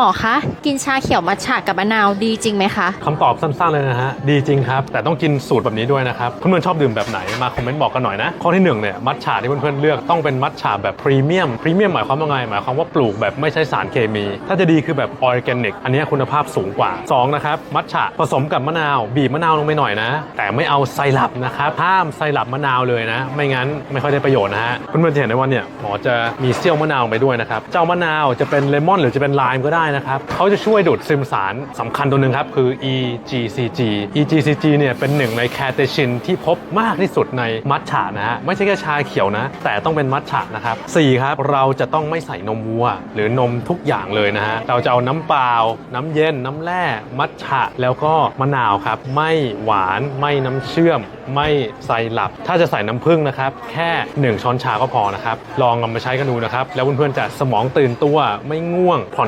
หมอคะ กินชาเขียวมัทฉะกับมะนาวดีจริงไหมคะ คำตอบสั้นๆเลยนะฮะ ดีจริงครับ แต่ต้องกินสูตรแบบนี้ด้วยนะครับ เพื่อนๆชอบดื่มแบบไหน มาคอมเมนต์บอกกันหน่อยนะ ข้อที่หนึ่งเนี่ย มัทฉะที่เพื่อนๆเลือกต้องเป็นมัทฉะแบบพรีเมียม พรีเมียมหมายความว่าไง หมายความว่าปลูกแบบไม่ใช้สารเคมี ถ้าจะดีคือแบบออร์แกนิก อันนี้คุณภาพสูงกว่าสองนะครับ มัทฉะผสมกับมะนาว บีบมะนาวลงไปหน่อยนะ แต่ไม่เอาไซรัปนะครับ ห้ามไซรัปมะนาวเลยนะ ไม่งั้นไม่ค่อยได้ประโยชน์นะฮะ เพื่อนๆจะเห็นได้ว่าเนี่ยหมอจะมีเซี่ยวมะนาวไปด้วยนะครับ เจ้ามะนาวจะเป็นเลมอนหรือจะเป็นไลม์ก็ได้นะครับเขาจะช่วยดูดซึมสารสำคัญตัวหนึ่งครับ คือ EGCG EGCG เนี่ยเป็นหนึ่งในแคเตชินที่พบมากที่สุดในมัทฉะนะฮะไม่ใช่แค่ชาเขียวนะ แต่ต้องเป็นมัทฉะนะครับสี่ครับเราจะต้องไม่ใส่นมวัว หรือนมทุกอย่างเลยนะฮะเราจะเอาน้ำเปล่า น้ำเย็น น้ำแร่มัทฉะแล้วก็มะนาวครับ ไม่หวานไม่น้ำเชื่อม ไม่ไซรัปถ้าจะใส่น้ำผึ้งนะครับ แค่ 1 ช้อนชาก็พอนะครับ ลองเอามาใช้กันดูนะครับ แล้วเพื่อนๆจะสมองตื่นตัวไม่ง่วงผ่อน